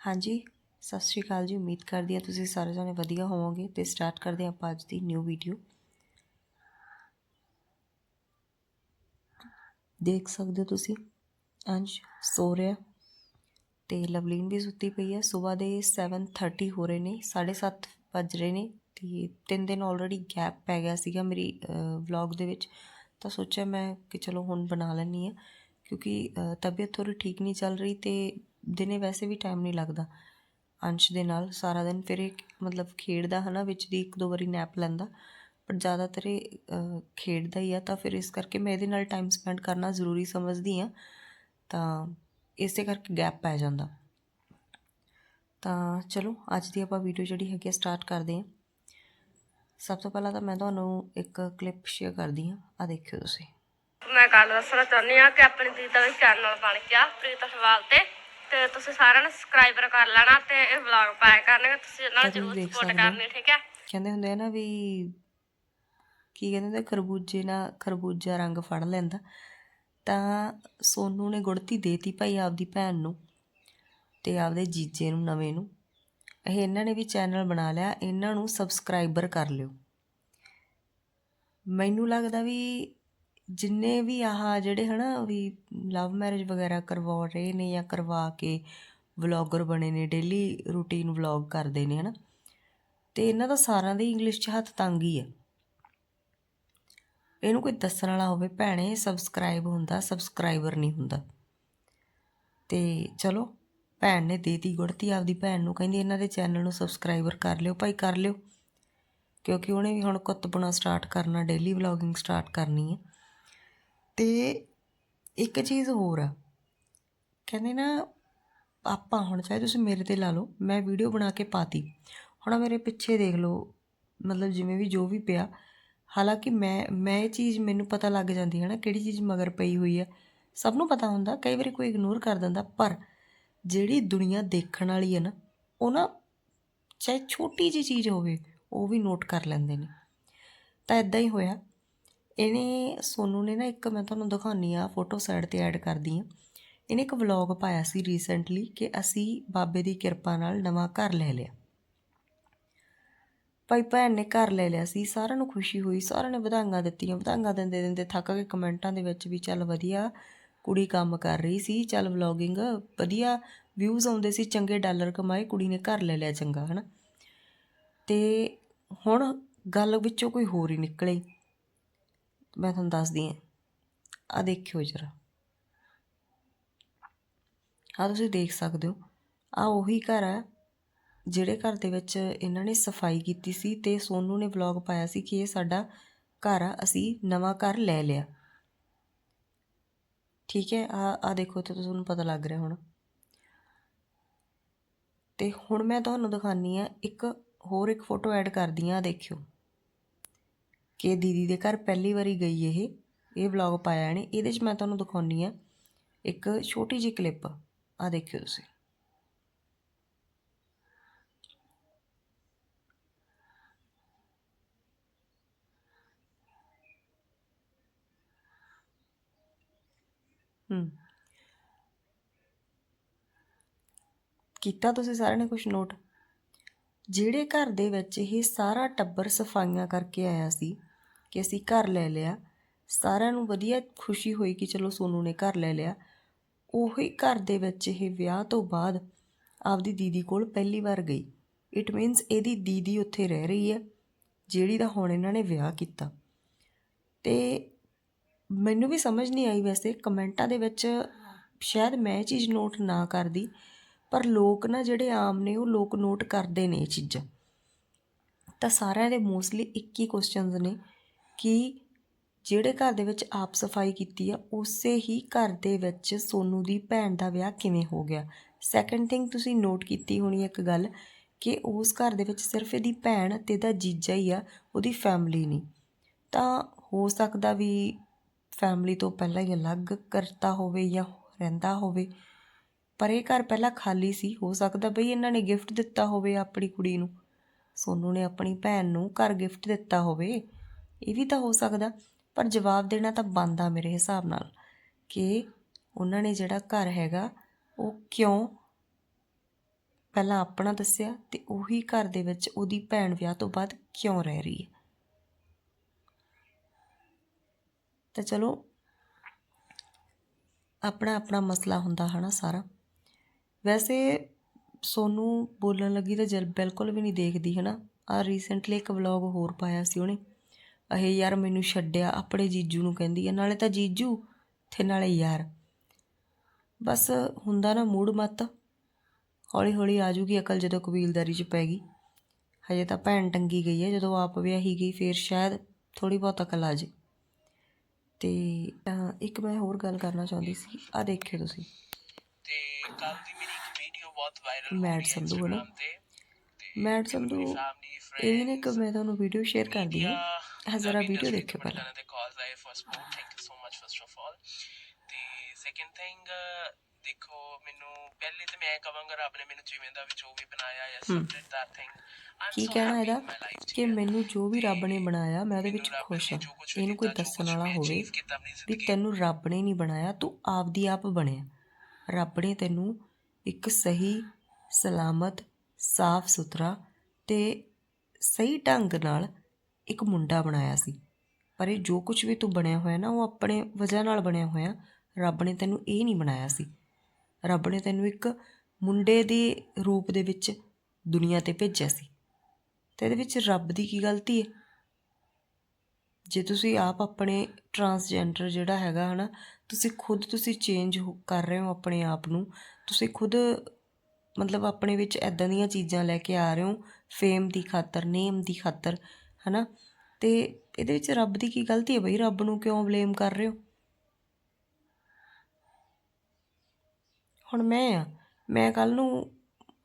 ਹਾਂਜੀ, ਸਤਿ ਸ਼੍ਰੀ ਅਕਾਲ ਜੀ। ਉਮੀਦ ਕਰਦੀ ਹਾਂ ਤੁਸੀਂ ਸਾਰੇ ਜਣੇ ਵਧੀਆ ਹੋਵੋਗੇ ਤੇ ਸਟਾਰਟ ਕਰਦੇ ਹਾਂ ਆਪਾਂ ਅੱਜ ਦੀ ਨਿਊ ਵੀਡੀਓ ਦੇਖ ਸਕਦੇ ਹੋ ਤੁਸੀਂ, ਅੰਸ਼ ਸੋ ਰਿਹਾ ਤੇ ਲਵਲੀਨ ਵੀ ਸੁੱਤੀ ਪਈ ਹੈ। ਸਵੇਰ ਦੇ 7:30 ਹੋ ਰਹੇ ਨੇ 7:30 ਵੱਜ ਰਹੇ ਨੇ ਤੇ ਤਿੰਨ ਦਿਨ ਆਲਰੇਡੀ ਗੈਪ ਪੈ ਗਿਆ ਸੀਗਾ ਮੇਰੀ ਵਲੌਗ ਦੇ ਵਿੱਚ। ਤਾਂ ਸੋਚਿਆ ਮੈਂ ਕਿ ਚਲੋ ਹੁਣ ਬਣਾ ਲੈਣੀ ਆ ਕਿਉਂਕਿ ਤਬੀਅਤ ਥੋੜੀ ਠੀਕ ਨਹੀਂ ਚੱਲ ਰਹੀ ਤੇ ਦਿਨੇ ਵੈਸੇ ਵੀ ਟਾਈਮ ਨਹੀਂ ਲੱਗਦਾ। ਅੰਸ਼ ਦੇ ਨਾਲ ਸਾਰਾ ਦਿਨ ਫਿਰ ਇਹ ਮਤਲਬ ਖੇਡਦਾ ਹੈ ਨਾ ਵਿੱਚ ਦੀ ਇੱਕ ਦੋ ਵਾਰੀ ਨੈਪ ਲੈਂਦਾ। ਪਰ ਜ਼ਿਆਦਾਤਰ ਇਹ ਖੇਡਦਾ ਹੀ ਆ, ਤਾਂ ਫਿਰ ਇਸ ਕਰਕੇ ਮੈਂ ਇਹਦੇ ਨਾਲ ਟਾਈਮ ਸਪੈਂਡ ਕਰਨਾ ਜ਼ਰੂਰੀ ਸਮਝਦੀ ਆ ਤਾਂ ਇਸੇ ਕਰਕੇ ਗੈਪ ਪੈ ਜਾਂਦਾ। ਤਾਂ ਚਲੋ, ਅੱਜ ਦੀ ਆਪਾਂ ਵੀਡੀਓ ਜਿਹੜੀ ਹੈਗੀ ਸਟਾਰਟ ਕਰਦੇ ਹਾਂ। ਸਭ ਤੋਂ ਪਹਿਲਾਂ ਤਾਂ ਮੈਂ ਤੁਹਾਨੂੰ ਇੱਕ ਕਲਿੱਪ ਸ਼ੇਅਰ ਕਰਦੀ ਹਾਂ ਆ ਦੇਖਿਓ ਤੁਸੀਂ। ਮੈਂ ਗੱਲ ਦੱਸਣਾ ਚਾਹੁੰਦੀ ਆ ਕਿ ਆਪਣੀ ਦੀਦੀ ਦਾ ਵੀ ਚੈਨਲ ਬਣ ਗਿਆ, ਪ੍ਰੀਤ ਸਵਾਲ ਤੇ। ਤੇ ਤੁਸੀਂ ਸਾਰਿਆਂ ਨੇ ਸਬਸਕ੍ਰਾਈਬਰ ਕਰ ਲੈਣਾ ਤੇ ਇਹ ਵਲੌਗ ਪਾਇਆ ਕਰਨਗੇ ਤੁਸੀਂ ਇਹਨਾਂ ਨੂੰ ਜ਼ਰੂਰ ਸਪੋਰਟ। ਕਰਨੀ ਠੀਕ ਹੈ? ਕਹਿੰਦੇ ਹੁੰਦੇ ਆ ਨਾ ਵੀ ਕੀ ਕਹਿੰਦੇ ਹੁੰਦੇ ਖਰਬੂਜੇ ਨਾਲ ਖਰਬੂਜਾ ਰੰਗ ਫੜ ਲੈਂਦਾ। ਤਾਂ ਸੋਨੂ ਨੇ ਗੁੜਤੀ ਦੇਤੀ ਭਾਈ ਆਪਦੀ ਭੈਣ ਨੂੰ ਤੇ ਆਪਦੇ ਜੀਜੇ ਨੂੰ ਨਵੇਂ ਨੂੰ। ਇਹ ਇਹਨਾਂ ਨੇ ਵੀ ਚੈਨਲ ਬਣਾ ਲਿਆ ਇਹਨਾਂ ਨੂੰ ਸਬਸਕ੍ਰਾਈਬਰ ਕਰ ਲਿਓ। ਮੈਨੂੰ ਲੱਗਦਾ ਵੀ ਜਿੰਨੇ ਵੀ ਆਹ ਜਿਹੜੇ ਹਨਾ ਵੀ ਲਵ ਮੈਰਿਜ ਵਗੈਰਾ ਕਰਵਾ ਰਹੇ ਨੇ ਜਾਂ ਕਰਵਾ ਕੇ ਵਲੌਗਰ ਬਣੇ ਨੇ ਡੇਲੀ ਰੂਟੀਨ ਵਲੌਗ ਕਰਦੇ ਨੇ ਹਨਾ, ਤੇ ਇਹਨਾਂ ਦਾ ਸਾਰਿਆਂ ਦੀ ਇੰਗਲਿਸ਼ 'ਚ ਹੱਥ ਤੰਗ ਹੀ ਹੈ ਇਹਨੂੰ ਕੋਈ ਦੱਸਣ ਵਾਲਾ ਹੋਵੇ, ਭੈਣੇ ਸਬਸਕ੍ਰਾਈਬ ਹੁੰਦਾ ਸਬਸਕ੍ਰਾਈਬਰ ਨਹੀਂ ਹੁੰਦਾ। ਤੇ ਚਲੋ, ਭੈਣ ਨੇ ਦੇਤੀ ਗੁੜਤੀ ਆਪਦੀ ਭੈਣ ਨੂੰ ਕਹਿੰਦੀ ਇਹਨਾਂ ਦੇ ਚੈਨਲ ਨੂੰ ਸਬਸਕ੍ਰਾਈਬਰ ਕਰ ਲਿਓ, ਭਾਈ ਕਰ ਲਿਓ। ਕਿਉਂਕਿ ਉਹਨੇ ਵੀ ਹੁਣ ਕੁੱਤਪੁਣਾ ਸਟਾਰਟ ਕਰਨਾ ਡੇਲੀ ਵਲੌਗਿੰਗ ਸਟਾਰਟ ਕਰਨੀ ਹੈ ਅਤੇ ਇੱਕ ਚੀਜ਼ ਹੋਰ ਆ। ਕਹਿੰਦੇ ਨਾ ਆਪਾਂ ਹੁਣ ਚਾਹੇ ਤੁਸੀਂ ਮੇਰੇ ਤੇ ਲਾ ਲਓ, ਮੈਂ ਵੀਡੀਓ ਬਣਾ ਕੇ ਪਾਤੀ। ਹੁਣ ਮੇਰੇ ਪਿੱਛੇ ਦੇਖ ਲਓ, ਮਤਲਬ ਜਿਵੇਂ ਵੀ ਜੋ ਵੀ ਪਿਆ। ਹਾਲਾਂਕਿ ਮੈਂ ਮੈਂ ਇਹ ਚੀਜ਼ ਮੈਨੂੰ ਪਤਾ ਲੱਗ ਜਾਂਦੀ ਹੈ ਨਾ, ਕਿਹੜੀ ਚੀਜ਼ ਮਗਰ ਪਈ ਹੋਈ ਹੈ ਸਭ ਨੂੰ ਪਤਾ ਹੁੰਦਾ, ਕਈ ਵਾਰੀ ਕੋਈ ਇਗਨੋਰ ਕਰ ਦਿੰਦਾ, ਪਰ ਜਿਹੜੀ ਦੁਨੀਆ ਦੇਖਣ ਵਾਲੀ ਹੈ ਨਾ, ਉਹ ਨਾ ਚਾਹੇ ਛੋਟੀ ਜਿਹੀ ਚੀਜ਼ ਹੋਵੇ, ਉਹ ਵੀ ਨੋਟ ਕਰ ਲੈਂਦੇ ਨੇ। ਤਾਂ ਇਦਾਂ ਹੀ ਹੋਇਆ। ਇਹਨੇ ਸੋਨੂ ਨੇ ਨਾ ਇੱਕ ਮੈਂ ਤੁਹਾਨੂੰ ਦਿਖਾਉਣੀ ਆ ਫੋਟੋ ਸਾਈਡ ਤੇ ਐਡ ਕਰਦੀ ਆ ਇਹਨੇ ਇੱਕ ਵਲੌਗ ਪਾਇਆ ਸੀ ਰੀਸੈਂਟਲੀ ਕਿ ਅਸੀਂ ਬਾਬੇ ਦੀ ਕਿਰਪਾ ਨਾਲ ਨਵਾਂ ਘਰ ਲੈ ਲਿਆ। ਭਾਈ ਭੈਣ ਨੇ ਘਰ ਲੈ ਲਿਆ ਸੀ, ਸਾਰਿਆਂ ਨੂੰ ਖੁਸ਼ੀ ਹੋਈ, ਸਾਰਿਆਂ ਨੇ ਵਧਾਈਆਂ ਦਿੱਤੀਆਂ। ਵਧਾਈਆਂ ਦਿੰਦੇ ਦਿੰਦੇ ਥੱਕ ਕੇ ਕਮੈਂਟਾਂ ਦੇ ਵਿੱਚ ਵੀ ਚੱਲ ਵਧੀਆ ਕੁੜੀ ਕੰਮ ਕਰ ਰਹੀ ਸੀ, ਚੱਲ ਵਲੌਗਿੰਗ ਵਧੀਆ ਵਿਊਜ਼ ਆਉਂਦੇ ਸੀ, ਚੰਗੇ ਡਾਲਰ ਕਮਾਏ, ਕੁੜੀ ਨੇ ਘਰ ਲੈ ਲਿਆ ਚੰਗਾ, ਹਨਾ। ਤੇ ਹੁਣ ਗੱਲ ਵਿੱਚੋਂ ਕੋਈ ਹੋਰ ਹੀ ਨਿਕਲੇ। ਮੈਂ ਤੁਹਾਨੂੰ ਦੱਸਦੀ ਹਾਂ। ਆ ਦੇਖਿਓ ਜਰਾ। ਆ ਤੁਸੀਂ ਦੇਖ ਸਕਦੇ ਹੋ। ਆ ਉਹੀ ਘਰ ਹੈ ਜਿਹੜੇ ਘਰ ਦੇ ਵਿੱਚ ਇਹਨਾਂ ਨੇ ਸਫ਼ਾਈ ਕੀਤੀ ਸੀ ਤੇ ਸੋਨੂ ਨੇ ਵਲੌਗ ਪਾਇਆ ਸੀ ਕਿ ਇਹ ਸਾਡਾ ਘਰ ਆ, ਅਸੀਂ ਨਵਾਂ ਘਰ ਲੈ ਲਿਆ। ਠੀਕ ਹੈ ਆ ਆ ਦੇਖੋ ਤੇ ਤੁਹਾਨੂੰ ਪਤਾ ਲੱਗ ਰਿਹਾ ਹੁਣ। ਤੇ ਹੁਣ ਮੈਂ ਤੁਹਾਨੂੰ ਦਿਖਾਨੀ ਆ ਇੱਕ ਹੋਰ ਇੱਕ ਫੋਟੋ ਐਡ ਕਰਦੀ ਆ ਦੇਖਿਓ। ਕਿ ਦੀਦੀ ਦੇ ਘਰ ਪਹਿਲੀ ਵਾਰੀ ਗਈ ਇਹ ਇਹ ਵਲੌਗ ਪਾਇਆ ਇਹਨੇ। ਇਹਦੇ 'ਚ ਮੈਂ ਤੁਹਾਨੂੰ ਦਿਖਾਉਣੀ ਆ ਇੱਕ ਛੋਟੀ ਜਿਹੀ ਕਲਿੱਪ ਆ ਦੇਖਿਓ ਤੁਸੀਂ। ਹੂੰ। ਕੀਤਾ ਤੁਸੀਂ ਸਾਰਿਆਂ ਨੇ ਕੁਝ ਨੋਟ ਜਿਹੜੇ ਘਰ ਦੇ ਵਿੱਚ ਇਹ ਸਾਰਾ ਟੱਬਰ ਸਫਾਈਆਂ ਕਰਕੇ ਆਇਆ ਸੀ ਕਿ ਅਸੀਂ ਘਰ ਲੈ ਲਿਆ। ਸਾਰਿਆਂ ਨੂੰ ਵਧੀਆ ਖੁਸ਼ੀ ਹੋਈ ਕਿ ਚਲੋ ਸੋਨੂ ਨੇ ਘਰ ਲੈ ਲਿਆ। ਉਹੀ ਘਰ ਦੇ ਵਿੱਚ ਇਹ ਵਿਆਹ ਤੋਂ ਬਾਅਦ ਆਪਦੀ ਦੀਦੀ ਕੋਲ ਪਹਿਲੀ ਵਾਰ ਗਈ। ਇਟ ਮੀਨਸ ਇਹਦੀ ਦੀਦੀ ਉੱਥੇ ਰਹਿ ਰਹੀ ਹੈ, ਜਿਹੜੀ ਦਾ ਹੁਣ ਇਹਨਾਂ ਨੇ ਵਿਆਹ ਕੀਤਾ। ਤੇ ਮੈਨੂੰ ਵੀ ਸਮਝ ਨਹੀਂ ਆਈ ਵੈਸੇ, ਕਮੈਂਟਾਂ ਦੇ ਵਿੱਚ ਸ਼ਾਇਦ ਮੈਂ ਇਹ ਚੀਜ਼ ਨੋਟ ਨਾ ਕਰਦੀ, ਪਰ ਲੋਕ ਨਾ ਜਿਹੜੇ ਆਮ ਨੇ, ਉਹ ਲੋਕ ਨੋਟ ਕਰਦੇ ਨੇ ਇਹ ਚੀਜ਼ਾਂ। ਤਾਂ ਸਾਰਿਆਂ ਦੇ ਮੋਸਟਲੀ ਇੱਕ ਹੀ ਕੁਐਸਚਨਸ ਨੇ। ਕਿ ਜਿਹੜੇ ਘਰ ਦੇ ਵਿੱਚ ਆਪ ਸਫ਼ਾਈ ਕੀਤੀ ਆ, ਉਸੇ ਹੀ ਘਰ ਦੇ ਵਿੱਚ ਸੋਨੂ ਦੀ ਭੈਣ ਦਾ ਵਿਆਹ ਕਿਵੇਂ ਹੋ ਗਿਆ? ਸੈਕੰਡ ਥਿੰਗ ਤੁਸੀਂ ਨੋਟ ਕੀਤੀ ਹੋਣੀ ਇੱਕ ਗੱਲ ਕਿ ਉਸ ਘਰ ਦੇ ਵਿੱਚ ਸਿਰਫ ਇਹਦੀ ਭੈਣ ਤੇ ਇਹਦਾ ਜੀਜਾ ਹੀ ਆ, ਉਹਦੀ ਫੈਮਿਲੀ ਨਹੀਂ। ਤਾਂ ਹੋ ਸਕਦਾ ਵੀ ਫੈਮਿਲੀ ਤੋਂ ਪਹਿਲਾਂ ਹੀ ਅਲੱਗ ਕਰਤਾ ਹੋਵੇ ਜਾਂ ਰਹਿੰਦਾ ਹੋਵੇ, ਪਰ ਇਹ ਘਰ ਪਹਿਲਾਂ ਖਾਲੀ ਸੀ। ਹੋ ਸਕਦਾ ਬਈ ਇਹਨਾਂ ਨੇ ਗਿਫਟ ਦਿੱਤਾ ਹੋਵੇ ਆਪਣੀ ਕੁੜੀ ਨੂੰ। ਸੋਨੂ ਨੇ ਆਪਣੀ ਭੈਣ ਨੂੰ ਘਰ ਗਿਫਟ ਦਿੱਤਾ ਹੋਵੇ। ਇਹ ਵੀ ਤਾਂ ਹੋ ਸਕਦਾ, ਪਰ ਜਵਾਬ ਦੇਣਾ ਤਾਂ ਬਣਦਾ ਮੇਰੇ ਹਿਸਾਬ ਨਾਲ ਕਿ ਉਹਨਾਂ ਨੇ ਜਿਹੜਾ ਘਰ ਹੈਗਾ, ਉਹ ਕਿਉਂ ਪਹਿਲਾਂ ਆਪਣਾ ਦੱਸਿਆ ਤੇ ਉਹੀ ਘਰ ਦੇ ਵਿੱਚ ਉਹਦੀ ਭੈਣ ਵਿਆਹ ਤੋਂ ਬਾਅਦ ਕਿਉਂ ਰਹਿ ਰਹੀ ਹੈ। ਤਾਂ ਚਲੋ, ਆਪਣਾ ਆਪਣਾ ਮਸਲਾ ਹੁੰਦਾ ਹਨਾ ਸਾਰਾ। ਵੈਸੇ ਸੋਨੂੰ ਬੋਲਣ ਲੱਗੀ ਤਾਂ ਜਲ ਬਿਲਕੁਲ ਵੀ ਨਹੀਂ ਦੇਖਦੀ ਹਨਾ। ਆ ਰੀਸੈਂਟਲੀ ਇੱਕ ਵਲੌਗ ਹੋਰ ਪਾਇਆ ਸੀ ਉਹਨੇ। ਅਹੇ ਯਾਰ ਮੈਨੂੰ ਛੱਡਿਆ ਆਪਣੇ ਜੀਜੂ ਨੂੰ ਕਹਿੰਦੀ ਹੈ ਨਾਲੇ ਤਾਂ ਜੀਜੂ ਤੇ ਨਾਲੇ ਯਾਰ। ਬਸ ਹੁੰਦਾ ਨਾ ਮੂਡ ਮੱਤ। ਹੌਲੀ ਹੌਲੀ ਆ ਜੂਗੀ ਅਕਲ ਜਦੋਂ ਕਬੀਲਦਾਰੀ 'ਚ ਪੈ ਗਈ। ਹਜੇ ਤਾਂ ਭੈਣ ਟੰਗੀ ਗਈ ਹੈ ਜਦੋਂ ਆਪ ਵਿਆਹੀ ਗਈ ਫਿਰ ਸ਼ਾਇਦ ਥੋੜੀ ਬਹੁਤ ਅਕਲ ਆ ਜੇ। ਤੇ ਇੱਕ ਮੈਂ ਹੋਰ ਗੱਲ ਕਰਨਾ ਚਾਹੁੰਦੀ ਸੀ ਆ ਦੇਖਿਓ ਤੁਸੀਂ। ਤੇ ਕੱਲ ਦੀ ਮੇਰੀ ਇੱਕ ਵੀਡੀਓ ਬਹੁਤ ਵਾਇਰਲ ਮੈਡ ਸੰਧੂ ਹੈ ਨਾ? ਮੈਡ ਸੰਧੂ ਇਹ ਨੇ ਇੱਕ ਮੈਂ ਤੁਹਾਨੂੰ ਵੀਡੀਓ ਸ਼ੇਅਰ ਕਰਦੀ ਹਾਂ। ਆਹ ਜ਼ਰਾ ਵੀਡੀਓ ਦੇਖਿਓ ਪਹਿਲਾਂ ਦੇ ਕਾਲਸ ਆਏ first of thank you so much first of all ਤੇ ਸੈਕੰਡ ਥਿੰਗ ਦੇਖੋ ਮੈਨੂੰ ਪਹਿਲੇ ਤੇ ਮੈਂ ਕਵਾਂਗਾ ਰੱਬ ਨੇ ਮੈਨੂੰ ਜਿਵੇਂ ਦਾ ਵੀ ਜੋ ਵੀ ਬਣਾਇਆ ਹੈ ਸਬਜੈਕਟ thing I'm ਕੀ ਕਹਿਣਾ ਇਹਦਾ ਕਿ ਮੈਨੂੰ ਜੋ ਵੀ ਰੱਬ ਨੇ ਬਣਾਇਆ ਮੈਂ ਉਹਦੇ ਵਿੱਚ ਖੁਸ਼ ਹਾਂ ਇਹਨੂੰ ਕੋਈ ਦੱਸਣ ਵਾਲਾ ਹੋਵੇ ਵੀ ਤੈਨੂੰ ਰੱਬ ਨੇ ਨਹੀਂ ਬਣਾਇਆ ਤੂੰ ਆਪਦੀ ਆਪ ਬਣਿਆ ਰੱਬ ਨੇ ਤੈਨੂੰ ਇੱਕ ਸਹੀ ਸਲਾਮਤ ਸਾਫ਼ ਸੁਥਰਾ ਤੇ ਸਹੀ ਢੰਗ ਨਾਲ ਇੱਕ ਮੁੰਡਾ ਬਣਾਇਆ ਸੀ। ਪਰ ਇਹ ਜੋ ਕੁਝ ਵੀ ਤੂੰ ਬਣਿਆ ਹੋਇਆ ਨਾ, ਉਹ ਆਪਣੇ ਵਜ੍ਹਾ ਨਾਲ ਬਣਿਆ ਹੋਇਆ। ਰੱਬ ਨੇ ਤੈਨੂੰ ਇਹ ਨਹੀਂ ਬਣਾਇਆ ਸੀ। ਰੱਬ ਨੇ ਤੈਨੂੰ ਇੱਕ ਮੁੰਡੇ ਦੇ ਰੂਪ ਦੇ ਵਿੱਚ ਦੁਨੀਆ ਤੇ ਭੇਜਿਆ ਸੀ। ਤੇ ਇਹਦੇ ਵਿੱਚ ਰੱਬ ਦੀ ਕੀ ਗਲਤੀ ਹੈ? ਜੇ ਤੁਸੀਂ ਆਪ ਆਪਣੇ ਟਰਾਂਸਜੈਂਡਰ ਜਿਹੜਾ ਹੈਗਾ ਹਨਾ, ਤੁਸੀਂ ਖੁਦ ਤੁਸੀਂ ਚੇਂਜ ਕਰ ਰਹੇ ਹੋ ਆਪਣੇ ਆਪ ਨੂੰ, ਤੁਸੀਂ ਖੁਦ ਮਤਲਬ ਆਪਣੇ ਵਿੱਚ ਐਦਾਂ ਦੀਆਂ ਚੀਜ਼ਾਂ ਲੈ ਕੇ ਆ ਰਹੇ ਹੋ ਫੇਮ ਦੀ ਖਾਤਰ ਨੇਮ ਦੀ ਖਾਤਰ। ਹਨਾ? ਤੇ ਇਹਦੇ ਵਿੱਚ ਰੱਬ ਦੀ ਕੀ ਗਲਤੀ ਹੈ ਬਈ? ਰੱਬ ਨੂੰ ਕਿਉਂ ਬਲੇਮ ਕਰ ਰਹੇ ਹੋ? ਹੁਣ ਮੈਂ ਆ, ਮੈਂ ਕੱਲ ਨੂੰ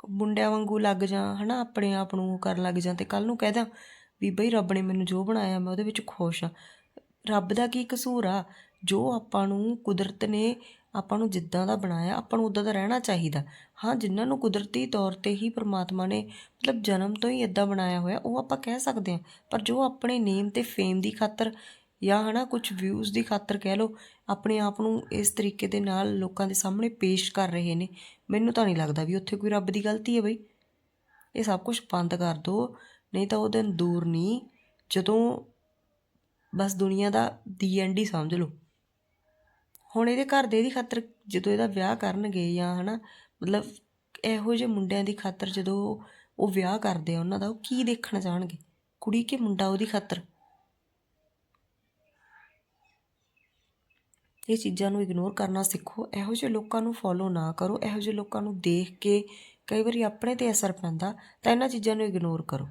ਮੁੰਡਿਆਂ ਵਾਂਗੂ ਲੱਗ ਜਾ, ਹਨਾ? ਆਪਣੇ ਆਪ ਨੂੰ ਕਰਨ ਲੱਗ ਜਾ ਤੇ ਕੱਲ ਨੂੰ ਕਹਿ ਦਾਂ ਵੀ ਬਈ ਰੱਬ ਨੇ ਮੈਨੂੰ ਜੋ ਬਣਾਇਆ, ਮੈਂ ਉਹਦੇ ਵਿੱਚ ਖੁਸ਼ ਆ। ਰੱਬ ਦਾ ਕੀ ਕਸੂਰ ਆ? ਜੋ ਆਪਾਂ ਨੂੰ ਕੁਦਰਤ ਨੇ ਆਪਾਂ ਨੂੰ ਜਿੱਦਾਂ ਦਾ ਬਣਾਇਆ, ਆਪਾਂ ਨੂੰ ਉਦਾਂ ਦਾ ਰਹਿਣਾ ਚਾਹੀਦਾ। ਹਾਂ, ਜਿਨ੍ਹਾਂ ਨੂੰ ਕੁਦਰਤੀ ਤੌਰ ਤੇ ਹੀ ਪ੍ਰਮਾਤਮਾ ਨੇ ਮਤਲਬ ਜਨਮ ਤੋਂ ਹੀ ਇਦਾਂ ਬਣਾਇਆ ਹੋਇਆ, ਉਹ ਆਪਾਂ ਕਹਿ ਸਕਦੇ ਹਾਂ। ਪਰ ਜੋ ਆਪਣੇ ਨੇਮ ਤੇ ਫੇਮ ਦੀ ਖਾਤਰ ਜਾਂ ਹਨਾ ਕੁਝ ਵਿਊਜ਼ ਦੀ ਖਾਤਰ ਕਹਿ ਲਓ, ਆਪਣੇ ਆਪ ਨੂੰ ਇਸ ਤਰੀਕੇ ਦੇ ਨਾਲ ਲੋਕਾਂ ਦੇ ਸਾਹਮਣੇ ਪੇਸ਼ ਕਰ ਰਹੇ ਨੇ, ਮੈਨੂੰ ਤਾਂ ਨਹੀਂ ਲੱਗਦਾ ਵੀ ਉੱਥੇ ਕੋਈ ਰੱਬ ਦੀ ਗਲਤੀ ਹੈ ਬਈ। ਇਹ ਸਭ ਕੁਝ ਬੰਦ ਕਰ ਦਿਓ ਨਹੀਂ ਤਾਂ ਉਹ ਦਿਨ ਦੂਰ ਨਹੀਂ, ਜਦੋਂ ਬਸ ਦੁਨੀਆ ਦਾ ਦੀ ਐਂਡ ਹੀ ਸਮਝ ਲਓ। ਹੁਣ ਇਹਦੇ ਘਰ ਦੇ ਇਹਦੀ ਖਾਤਰ ਜਦੋਂ ਇਹਦਾ ਵਿਆਹ ਕਰਨਗੇ ਜਾਂ ਹਨਾ, ਮਤਲਬ ਇਹੋ ਜਿਹੇ ਮੁੰਡਿਆਂ ਦੀ ਖਾਤਰ ਜਦੋਂ ਉਹ ਵਿਆਹ ਕਰਦੇ ਆ ਉਹਨਾਂ ਦਾ, ਉਹ ਕੀ ਦੇਖਣਾ ਚਾਹਣਗੇ ਕੁੜੀ ਕਿ ਮੁੰਡਾ ਉਹਦੀ ਖਾਤਰ? ਇਹ ਚੀਜ਼ਾਂ ਨੂੰ ਇਗਨੋਰ ਕਰਨਾ ਸਿੱਖੋ, ਇਹੋ ਜਿਹੇ ਲੋਕਾਂ ਨੂੰ ਫੋਲੋ ਨਾ ਕਰੋ, ਇਹੋ ਜਿਹੇ ਲੋਕਾਂ ਨੂੰ ਦੇਖ ਕੇ ਕਈ ਵਾਰੀ ਆਪਣੇ ਤੇ ਅਸਰ ਪੈਂਦਾ, ਤਾਂ ਇਹਨਾਂ ਚੀਜ਼ਾਂ ਨੂੰ ਇਗਨੋਰ ਕਰੋ।